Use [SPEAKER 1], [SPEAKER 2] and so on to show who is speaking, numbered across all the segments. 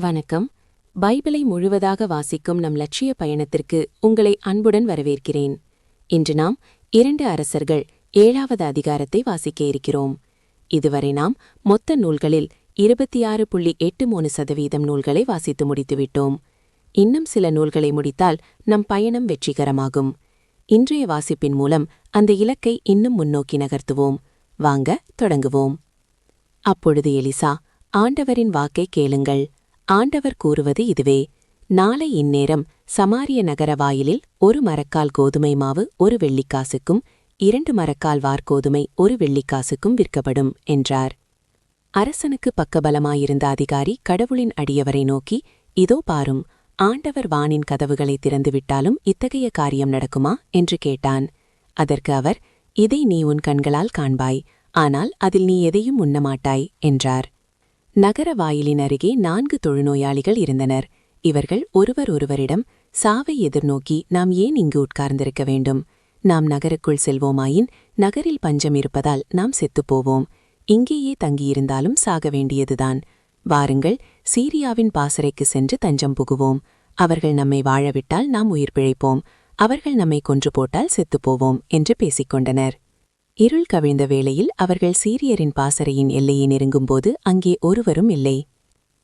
[SPEAKER 1] வணக்கம். பைபிளை முழுவதாக வாசிக்கும் நம் லட்சிய பயணத்திற்கு உங்களை அன்புடன் வரவேற்கிறேன். இன்று நாம் இரண்டு அரசர்கள் ஏழாவது அதிகாரத்தை வாசிக்க இருக்கிறோம். இதுவரை நாம் மொத்த நூல்களில் இருபத்தி ஆறு புள்ளி எட்டு மூணு சதவீதம் நூல்களை வாசித்து முடித்துவிட்டோம். இன்னும் சில நூல்களை முடித்தால் நம் பயணம் வெற்றிகரமாகும். இன்றைய வாசிப்பின் மூலம் அந்த இலக்கை இன்னும் முன்னோக்கி நகர்த்துவோம். வாங்க தொடங்குவோம். அப்பொழுது எலிசா ஆண்டவரின் வாக்கை கேளுங்கள். ஆண்டவர் கூறுவது இதுவே. நாளை இந்நேரம் சமாரிய நகர வாயிலில் ஒரு மரக்கால் கோதுமை மாவு ஒரு வெள்ளிக்காசுக்கும் இரண்டு மரக்கால் வார்கோதுமை ஒரு வெள்ளிக்காசுக்கும் விற்கப்படும் என்றார். அரசனுக்கு பக்கபலமாயிருந்த அதிகாரி கடவுளின் அடியவரை நோக்கி இதோ பாரும் ஆண்டவர் வானின் கதவுகளை திறந்துவிட்டாலும் இத்தகைய காரியம் நடக்குமா? என்று கேட்டான். அதற்கு அவர் இதை நீ உன் கண்களால் காண்பாய் ஆனால் அதில் நீ எதையும் உண்ணமாட்டாய் என்றார். நகர வாயிலின் அருகே நான்கு தொழுநோயாளிகள் இருந்தனர். இவர்கள் ஒருவர் ஒருவரிடம் சாவை எதிர்நோக்கி நாம் ஏன் இங்கு உட்கார்ந்திருக்க வேண்டும்? நாம் நகருக்குள் செல்வோமாயின் நகரில் பஞ்சம் இருப்பதால் நாம் செத்துப்போவோம். இங்கேயே தங்கியிருந்தாலும் சாக வேண்டியதுதான். வாருங்கள் சீரியாவின் பாசறைக்கு சென்று தஞ்சம் புகுவோம். அவர்கள் நம்மை வாழவிட்டால் நாம் உயிர் பிழைப்போம். அவர்கள் நம்மை கொன்று போட்டால் செத்துப்போவோம் என்று பேசிக்கொண்டனர் இருள் கவிழ்ந்த வேளையில் அவர்கள் சீரியரின் பாசறையின் எல்லையை நெருங்கும்போது அங்கே ஒருவரும் இல்லை.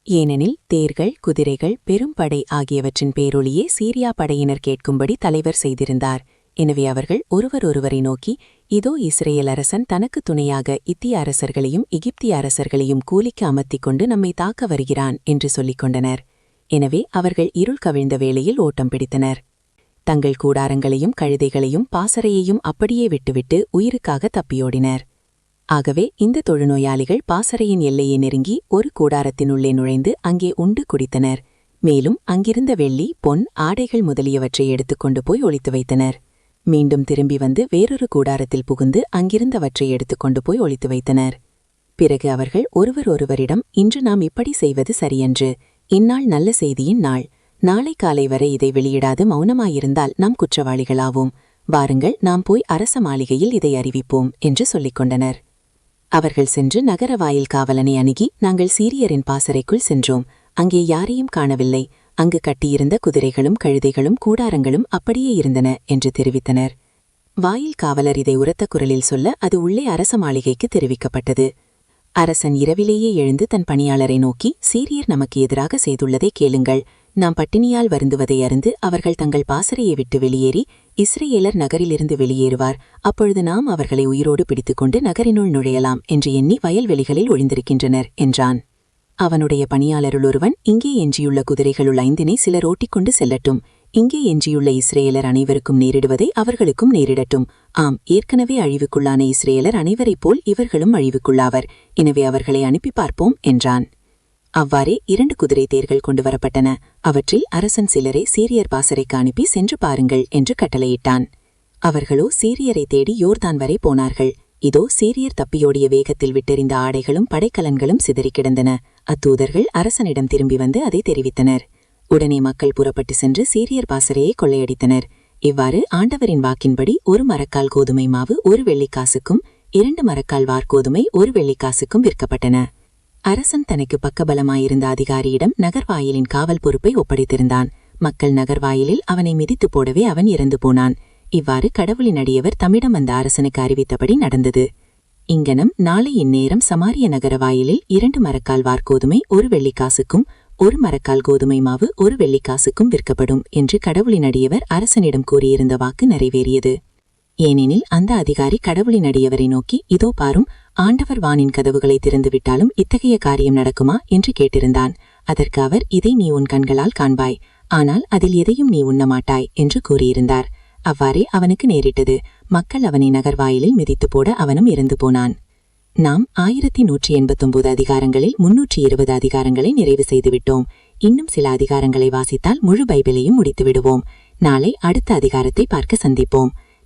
[SPEAKER 1] ஏனெனில் தேர்கள் குதிரைகள் பெரும் படை ஆகியவற்றின் பேரொளியே சீரியா படையினர் கேட்கும்படி தலைவர் செய்திருந்தார். எனவே அவர்கள் ஒருவர் ஒருவரை நோக்கி இதோ இஸ்ரேல் அரசன் தனக்கு துணையாக இத்திய அரசர்களையும் எகிப்திய அரசர்களையும் கூலிக்கு அமர்த்திக் கொண்டு நம்மை தாக்க வருகிறான் என்று சொல்லிக் கொண்டனர் எனவே அவர்கள் இருள் கவிழ்ந்த வேளையில் ஓட்டம் பிடித்தனர். தங்கள் கூடாரங்களையும் கழுதைகளையும் பாசறையையும் அப்படியே விட்டுவிட்டு உயிருக்காக தப்பியோடினர். ஆகவே இந்த தொழுநோயாளிகள் பாசறையின் எல்லையை நெருங்கி ஒரு கூடாரத்தினுள்ளே நுழைந்து அங்கே உண்டு குடித்தனர். மேலும் அங்கிருந்த வெள்ளி பொன் ஆடைகள் முதலியவற்றை எடுத்துக்கொண்டு போய் ஒழித்து வைத்தனர். மீண்டும் திரும்பி வந்து வேறொரு கூடாரத்தில் புகுந்து அங்கிருந்தவற்றை எடுத்துக்கொண்டு போய் ஒழித்து வைத்தனர். பிறகு அவர்கள் ஒருவர் ஒருவரிடம் இன்று நாம் இப்படி செய்வது சரியன்று. இந்நாள் நல்ல செய்தியின் நாள். நாளை காலை வரை இதை வெளியிடாது மௌனமாயிருந்தால் நாம் குற்றவாளிகளாவோம். வாருங்கள் நாம் போய் அரச மாளிகையில் இதை அறிவிப்போம் என்று சொல்லிக் கொண்டனர். அவர்கள் சென்று நகர வாயில் காவலனை அணுகி நாங்கள் சீரியரின் பாசறைக்குள் சென்றோம். அங்கே யாரையும் காணவில்லை. அங்கு கட்டியிருந்த குதிரைகளும் கழுதைகளும் கூடாரங்களும் அப்படியே இருந்தன என்று தெரிவித்தனர். வாயில் காவலர் இதை உரத்த குரலில் சொல்ல அது உள்ளே அரச மாளிகைக்கு தெரிவிக்கப்பட்டது. அரசன் இரவிலேயே எழுந்து தன் பணியாளரை நோக்கி சீரியர் நமக்கு எதிராக செய்துள்ளதை கேளுங்கள். நாம் பட்டினியால் வருந்துவதை அறிந்து அவர்கள் தங்கள் பாசறையை விட்டு வெளியேறி இஸ்ரேலர் நகரிலிருந்து வெளியேறுவார். அப்பொழுது நாம் அவர்களை உயிரோடு பிடித்துக்கொண்டு நகரினுள் நுழையலாம் என்று எண்ணி வயல்வெளிகளில் ஒழிந்திருக்கின்றனர் என்றான். அவனுடைய பணியாளருள் ஒருவன் இங்கே எஞ்சியுள்ள குதிரைகளுள் ஐந்தினை சிலர் ஓட்டிக்கொண்டு செல்லட்டும். இங்கே எஞ்சியுள்ள இஸ்ரேலர் அனைவருக்கும் நேரிடுவதை அவர்களுக்கும் நேரிடட்டும். ஆம் ஏற்கனவே அழிவுக்குள்ளான இஸ்ரேலர் அனைவரைப் போல் இவர்களும் அழிவுக்குள்ளாவர். எனவே அவர்களை அனுப்பி பார்ப்போம் என்றான். அவ்வாறே இரண்டு குதிரை தேர்கள் கொண்டு வரப்பட்டன. அவற்றில் அரசன் சிலரை சீரியர் பாசறைக்கு அனுப்பி சென்று பாருங்கள் என்று கட்டளையிட்டான். அவர்களோ சீரியரை தேடி யோர்தான் வரை போனார்கள். இதோ சீரியர் தப்பியோடிய வேகத்தில் விட்டெறிந்த ஆடைகளும் படைக்கலன்களும் சிதறி கிடந்தன. அத்தூதர்கள் அரசனிடம் திரும்பி வந்து அதை தெரிவித்தனர். உடனே மக்கள் புறப்பட்டு சென்று சீரியர் பாசறையை கொள்ளையடித்தனர். இவ்வாறு ஆண்டவரின் வாக்கின்படி ஒரு மரக்கால் கோதுமை மாவு ஒரு வெள்ளிக்காசுக்கும் இரண்டு மரக்கால் வார்கோதுமை ஒரு வெள்ளிக்காசுக்கும் விற்கப்பட்டன. அரசன் தனக்கு பக்கபலமாயிருந்த அதிகாரியிடம் நகர்வாயிலின் காவல் பொறுப்பை ஒப்படைத்திருந்தான். மக்கள் நகர்வாயிலில் அவனை மிதித்து போடவே அவன் இறந்து போனான். இவ்வாறு கடவுளின் அடியவர் தம்மிடம் அந்த அரசனுக்கு அறிவித்தபடி நடந்தது. இங்கனம் நாளை இந்நேரம் சமாரிய நகர வாயிலில் இரண்டு மரக்கால் வார்கோதுமை ஒரு வெள்ளிக்காசுக்கும் ஒரு மரக்கால் கோதுமை மாவு ஒரு வெள்ளிக்காசுக்கும் விற்கப்படும் என்று கடவுளின் அடியவர் அரசனிடம் கூறியிருந்த வாக்கு நிறைவேறியது. ஏனெனில் அந்த அதிகாரி கடவுளின் அடியவரை நோக்கி இதோ பாரும் ஆண்டவர் வானின் கதவுகளை திறந்துவிட்டாலும் இத்தகைய காரியம் நடக்குமா? என்று கேட்டிருந்தான். அதற்கு அவர் இதை நீ உன் கண்களால் காண்பாய் ஆனால் அதில் எதையும் நீ உண்ணமாட்டாய் என்று கூறியிருந்தார். அவ்வாறே அவனுக்கு நேரிட்டது. மக்கள் அவனை நகர்வாயிலில் மிதித்து போட அவனும் இறந்து போனான். நாம் ஆயிரத்தி நூற்றி எண்பத்தொன்பது அதிகாரங்களில் முன்னூற்றி இருபது அதிகாரங்களை நிறைவு செய்துவிட்டோம். இன்னும் சில அதிகாரங்களை வாசித்தால் முழு பைபிளையும் முடித்து விடுவோம் நாளை அடுத்த அதிகாரத்தை பார்க்க சந்திப்போம்.